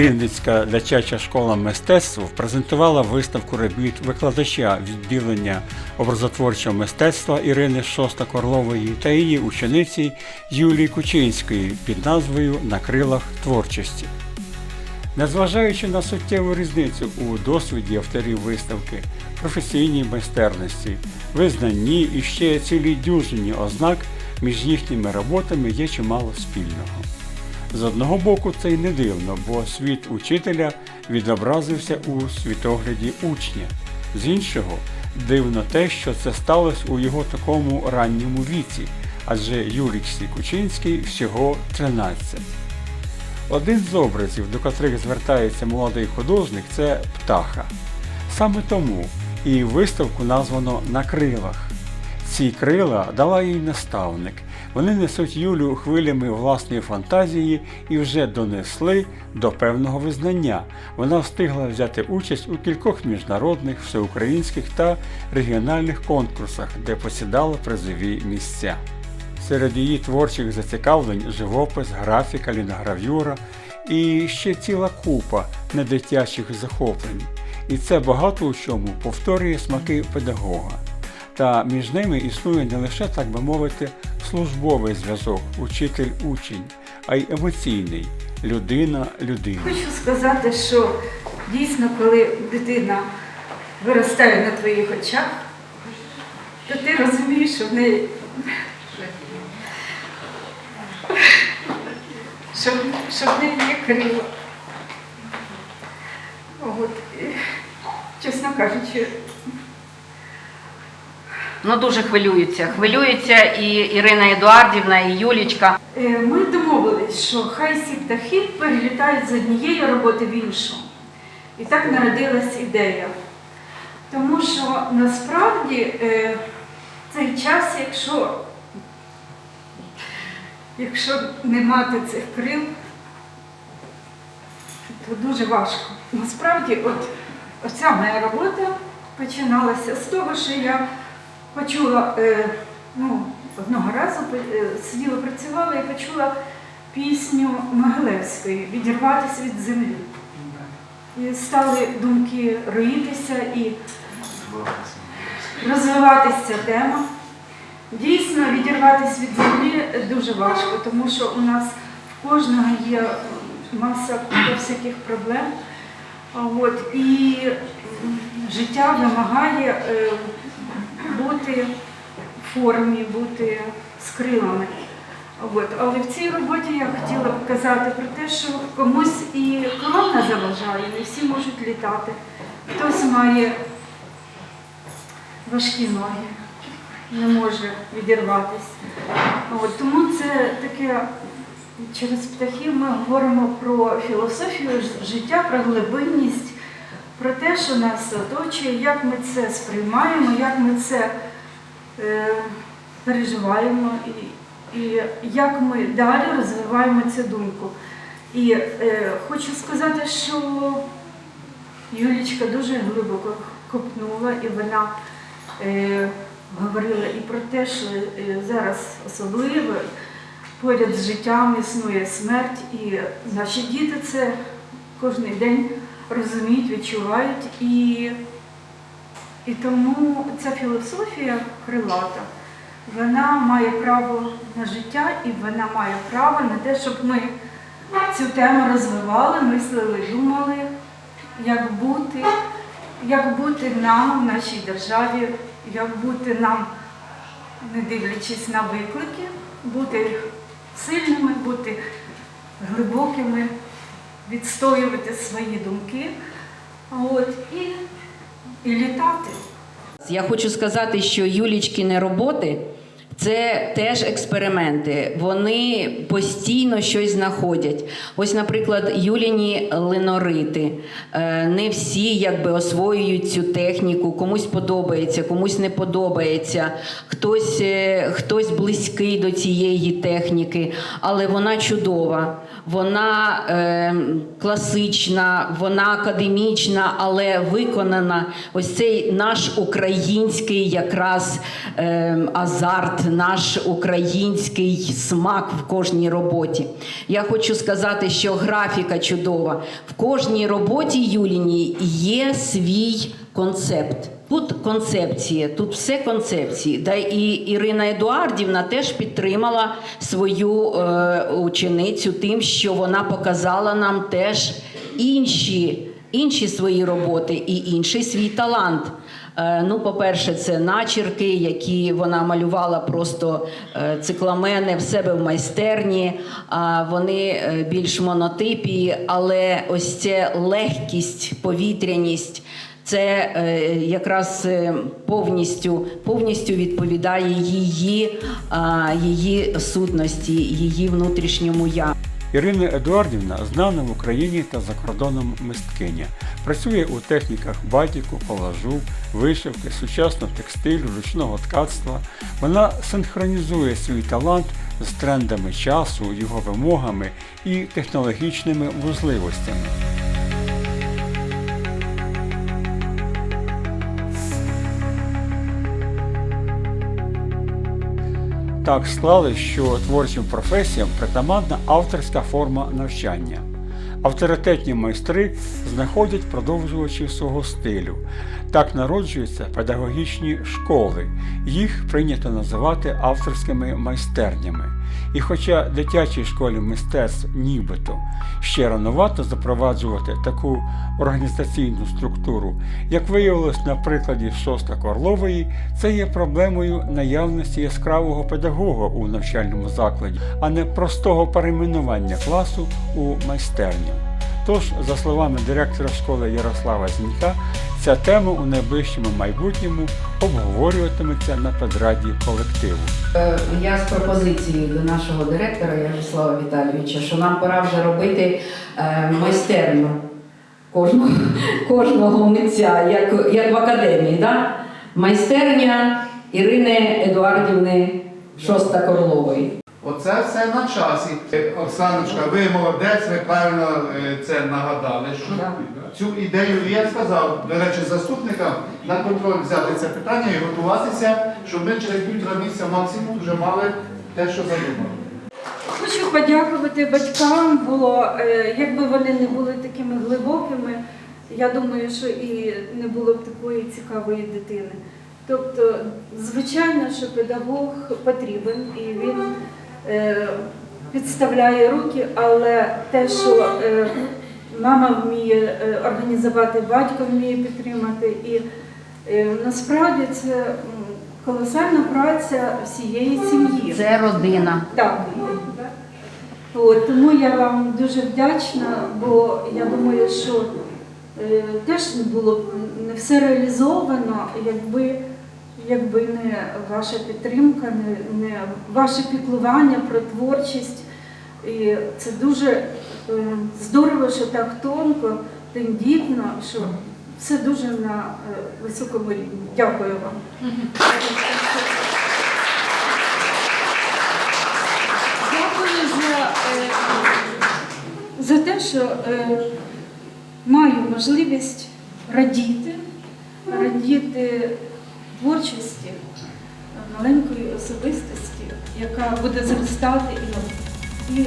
Вінницька дитяча школа мистецтв презентувала виставку робіт викладача відділення образотворчого мистецтва Ірини Шоста-Корлової та її учениці Юлії Кучинської під назвою На крилах творчості. Незважаючи на суттєву різницю у досвіді авторів виставки, професійній майстерності, визнанні і ще цілій дюжині ознак між їхніми роботами є чимало спільного. З одного боку, це й не дивно, бо світ учителя відобразився у світогляді учня. З іншого, дивно те, що це сталося у його такому ранньому віці, адже Юрій Кучинський всього 13. Один з образів, до котрих звертається молодий художник, це птаха. Саме тому і виставку названо на крилах. Ці крила дала їй наставник. Вони несуть Юлю хвилями власної фантазії і вже донесли до певного визнання. Вона встигла взяти участь у кількох міжнародних, всеукраїнських та регіональних конкурсах, де посідала призові місця. Серед її творчих зацікавлень живопис, графіка, ліногравюра і ще ціла купа недитячих захоплень. І це багато у чому повторює смаки педагога. Та між ними існує не лише, так би мовити, службовий зв'язок, учитель-учень, а й емоційний людина-людина. Хочу сказати, що дійсно, коли дитина виростає на твоїх очах, то ти розумієш, що в неї. Що, що в неї є крила. От, чесно кажучи, Ну дуже хвилюються. Хвилюються і Ірина Едуардівна, і Юлічка. Е, Ми домовились, що хай ці птахи перелітають з однієї роботи в іншу. І так народилась ідея. Тому що насправді е, цей час, якщо, якщо не мати цих крил, то дуже важко. Насправді, от оця моя робота починалася з того, що я почула, е, ну, одного разу е, сиділа, працювала і почула пісню Могилевської Відірватися від землі. І стали думки роїтися і розвиватися тема. Дійсно, відірватися від землі дуже важко, тому що у нас в кожного є маса всяких проблем. От, і життя вимагає е, бути в формі, бути з крилами. От. Але в цій роботі я хотіла показати про те, що комусь і корона заважає, не всі можуть літати. Хтось має важкі ноги, не може відірватися. От. Тому це таке через птахів ми говоримо про філософію життя, про глибинність, про те, що нас оточує, як ми це сприймаємо, як ми це е, переживаємо і, і як ми далі розвиваємо цю думку. І е, хочу сказати, що Юлічка дуже глибоко копнула, і вона е, говорила і про те, що е, зараз особливо поряд з життям існує смерть, і наші діти це кожен день розуміють, відчувають. І, і тому ця філософія крилата, вона має право на життя і вона має право на те, щоб ми цю тему розвивали, мислили, думали, як бути, як бути нам в нашій державі, як бути нам, не дивлячись на виклики, бути сильними, бути глибокими, відстоювати свої думки от, і, і літати. Я хочу сказати, що Юлічкіни роботи це теж експерименти. Вони постійно щось знаходять. Ось, наприклад, Юліні линорити. Е, Не всі якби освоюють цю техніку, комусь подобається, комусь не подобається. Хтось, е, хтось близький до цієї техніки, але вона чудова. Вона е, класична, вона академічна, але виконана. Ось цей наш український якраз е, азарт, наш український смак в кожній роботі. Я хочу сказати, що графіка чудова. В кожній роботі Юліній є свій концепт. Тут концепція, тут все концепції. Да і Ірина Едуардівна теж підтримала свою е, ученицю тим, що вона показала нам теж інші, інші свої роботи і інший свій талант. Е, Ну, по-перше, це начерки, які вона малювала просто е, цикламени в себе в майстерні. Вони е, більш монотипі, але ось ця легкість, повітряність. Це якраз повністю, повністю відповідає її, її сутності, її внутрішньому я. Ірина Едуардівна знана в Україні та за кордоном мисткиня. Працює у техніках батіку, колажу, вишивки, сучасного текстилю, ручного ткацтва. Вона синхронізує свій талант з трендами часу, його вимогами і технологічними можливостями. Так склали, що творчим професіям притаманна авторська форма навчання. Авторитетні майстри знаходять продовжувачів свого стилю. Так народжуються педагогічні школи. Їх прийнято називати авторськими майстернями. І хоча дитячій школі мистецтв нібито ще рановато запроваджувати таку організаційну структуру, як виявилось на прикладі Шостак Орлової, це є проблемою наявності яскравого педагога у навчальному закладі, а не простого перейменування класу у майстерню. Тож, за словами директора школи Ярослава Зінька, ця тема у найближчому майбутньому обговорюватиметься на педраді колективу. Е, Я з пропозицією до нашого директора Ярослава Віталійовича, що нам пора вже робити е, майстерню кожного, кожного митця, як, як в академії. Да? Майстерня Ірини Едуардівни Шоста Корлової. Оце все на часі. Е, Оксаночка, ви молодець, ви правильно е, це нагадали. Що цю ідею я сказав, до речі, заступникам на контроль взяти це питання і готуватися, щоб ми через півтора місяця максимум вже мали те, що задумали. Хочу подякувати батькам, бо е, якби вони не були такими глибокими, я думаю, що і не було б такої цікавої дитини. Тобто, звичайно, що педагог потрібен і він підставляє руки, але те, що е, мама вміє е, організувати, батько вміє підтримати, і е, насправді це колосальна праця всієї сім'ї. Це родина. Так. От, тому я вам дуже вдячна, бо я думаю, що е, теж не було б не все реалізовано, якби, якби не ваша підтримка, не, не ваше піклування про творчість. І це дуже е, здорово, що так тонко, тендітно, що все дуже на е, високому рівні. Дякую вам. Дякую за, е, за те, що маю можливість радіти, радіти творчості маленької особистості, яка буде зростати і, і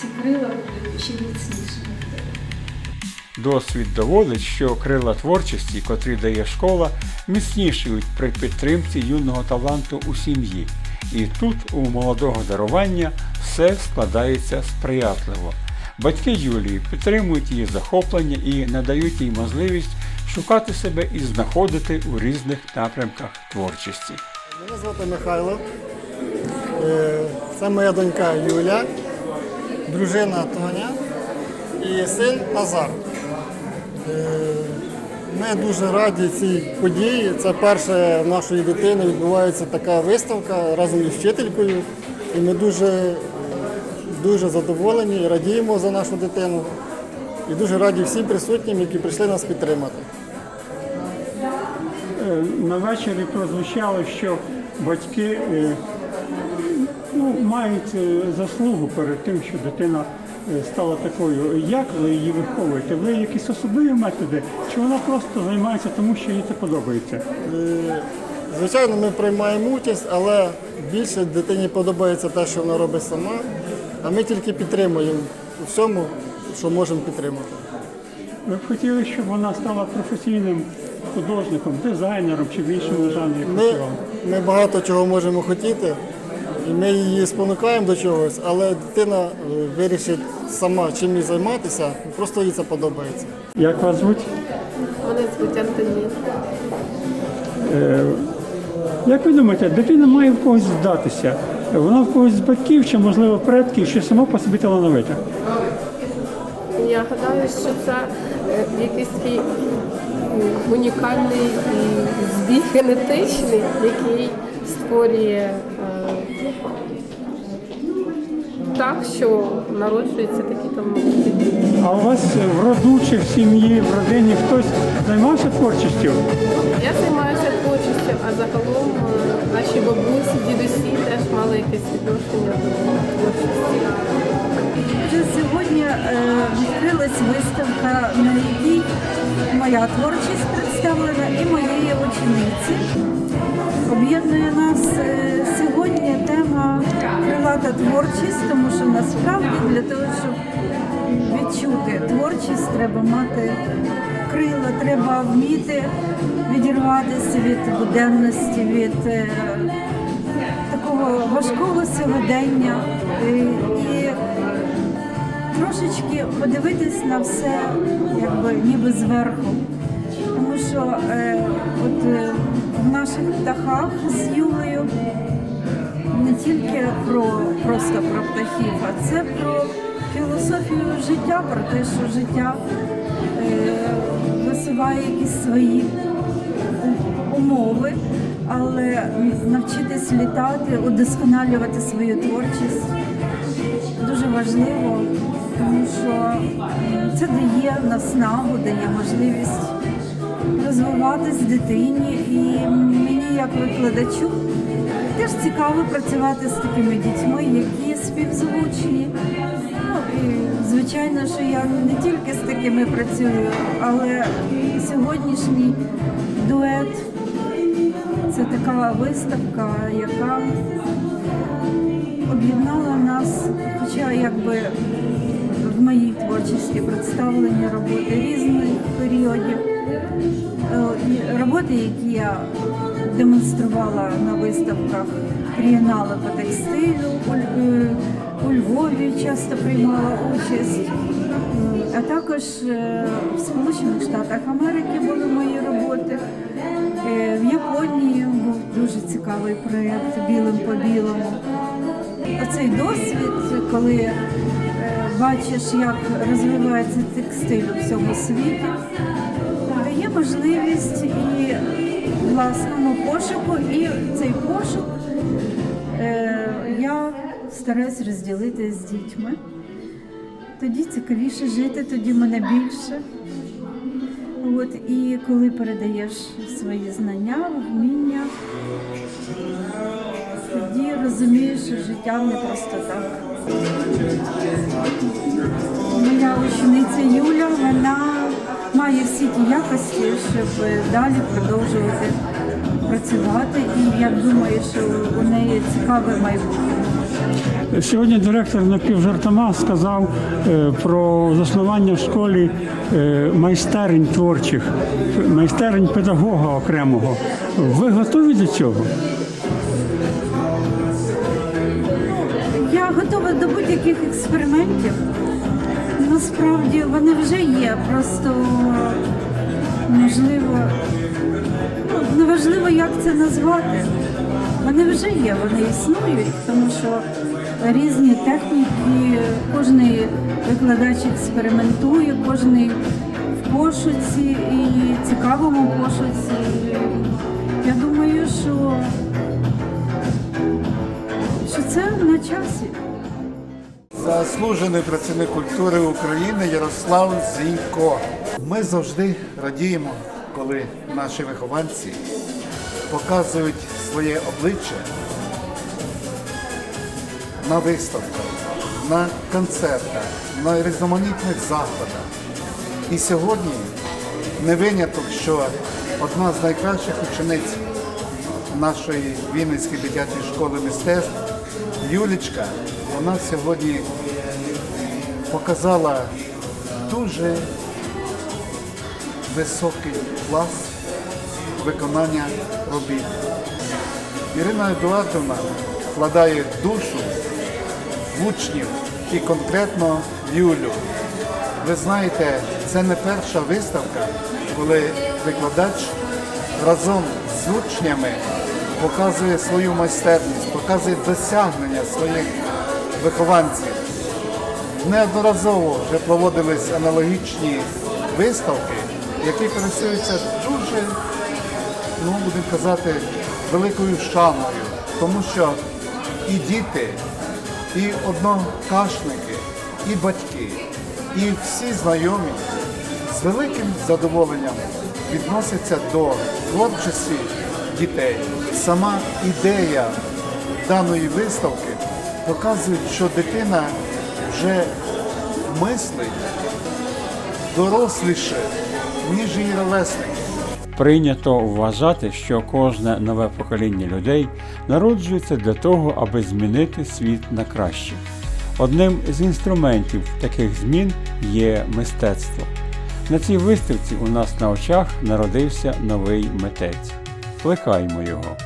ці крила будуть ще міцнішими. Досвід доводить, що крила творчості, котрі дає школа, міцнішують при підтримці юного таланту у сім'ї. І тут у молодого дарування все складається сприятливо. Батьки Юлії підтримують її захоплення і надають їй можливість шукати себе і знаходити у різних напрямках творчості. Мене звати Михайло. Це моя донька Юля, дружина Тоня і син Назар. Е, Ми дуже раді цій події. Це перша нашої дитини відбувається така виставка разом із вчителькою. І ми дуже, дуже задоволені і радіємо за нашу дитину. І дуже раді всім присутнім, які прийшли нас підтримати. На вечорі прозвучало, що батьки е, ну, мають е, заслугу перед тим, що дитина е, стала такою. Як ви її виховуєте? Ви якісь особливі методи? Чи вона просто займається тому, що їй це подобається? Звичайно, ми приймаємо участь, але більше дитині подобається те, що вона робить сама, а ми тільки підтримуємо у всьому, що можемо підтримати. Ви б хотіли, щоб вона стала професійним художником, дизайнером чи в іншому жанрі Ми, ми багато чого можемо хотіти, і ми її спонукаємо до чогось, але дитина е, вирішить сама чим їй займатися, просто їй це подобається. Як вас звуть? Мене звуть Антоніна. Е, Як ви думаєте, дитина має в когось здатися? Вона в когось з батьків чи, можливо, предків, чи сама по собі талановита? Я гадаю, що це е, якийсь м, унікальний м, збіг генетичний, який створює е, так, що народжуються такі там. А у вас в роду чи в сім'ї, в родині хтось займався творчістю? Я займаюся творчістю, а загалом е, наші бабусі, дідусі теж мали якесь відношення до творчості. Вже сьогодні е, відкрилась виставка, на якій моя творчість представлена і моєї учениці. Об'єднує нас е, сьогодні тема крилата творчість, тому що насправді для того, щоб відчути творчість, треба мати крила, треба вміти відірватися від буденності, від е, такого важкого сьогодення і трошечки подивитись на все, якби ніби зверху. Тому що е, от е, в наших птахах з Юлею не тільки про просто про птахів, а це про філософію життя, про те, що життя е, висуває якісь свої умови, але навчитись літати, удосконалювати свою творчість дуже важливо, тому що це дає наснагу, дає можливість розвиватись дитині. І мені, як викладачу, теж цікаво працювати з такими дітьми, які співзвучні. Ну, і, звичайно, що я не тільки з такими працюю, але сьогоднішній дует це така виставка, яка об'єднала нас, хоча якби в моїй творчості представлені роботи різних періодів. Е, Роботи, які я демонструвала на виставках трієнали по текстилю е, у Львові часто приймала участь, а також е, в Сполучених Штатах Америки були мої роботи. Е, В Японії був дуже цікавий проєкт білим по білому. Оцей досвід, коли е, бачиш, як розвивається текстиль у всьому світі, дає можливість і власному пошуку, і цей пошук е, я стараюсь розділити з дітьми. Тоді цікавіше жити, тоді мене більше. От, і коли передаєш свої знання, вміння, тоді розумієш, що життя не просто так. Моя учениця Юля, вона має всі ті якості, щоб далі продовжувати працювати. І я думаю, що у неї цікаве майбутнє. Сьогодні директор напівжартома сказав е, про заснування в школі е, майстерень творчих, майстерень педагога окремого. Ви готові до цього? Готова до будь-яких експериментів. Насправді вони вже є, просто можливо, ну, неважливо, як це назвати. Вони вже є, вони існують, тому що різні техніки, кожен викладач експериментує, кожен в пошуці і цікавому пошуці. Я думаю, що часі. Заслужений працівник культури України Ярослав Зінько. Ми завжди радіємо, коли наші вихованці показують своє обличчя на виставках, на концертах, на різноманітних заходах. І сьогодні не виняток, що одна з найкращих учениць нашої Вінницької дитячої школи мистецтв Юлічка, вона сьогодні показала дуже високий клас виконання робіт. Ірина Едуардовна вкладає душу в учнів і конкретно Юлю. Ви знаєте, це не перша виставка, коли викладач разом з учнями показує свою майстерність, показує досягнення своїх вихованців. Неодноразово вже проводились аналогічні виставки, які користуються дуже, ну будемо казати, великою шаною, тому що і діти, і однокашники, і батьки, і всі знайомі з великим задоволенням відносяться до творчості дітей. Сама ідея даної виставки показує, що дитина вже мислить доросліше, ніж її ровесники. Прийнято вважати, що кожне нове покоління людей народжується для того, аби змінити світ на краще. Одним з інструментів таких змін є мистецтво. На цій виставці у нас на очах народився новий митець. Плекаймо його.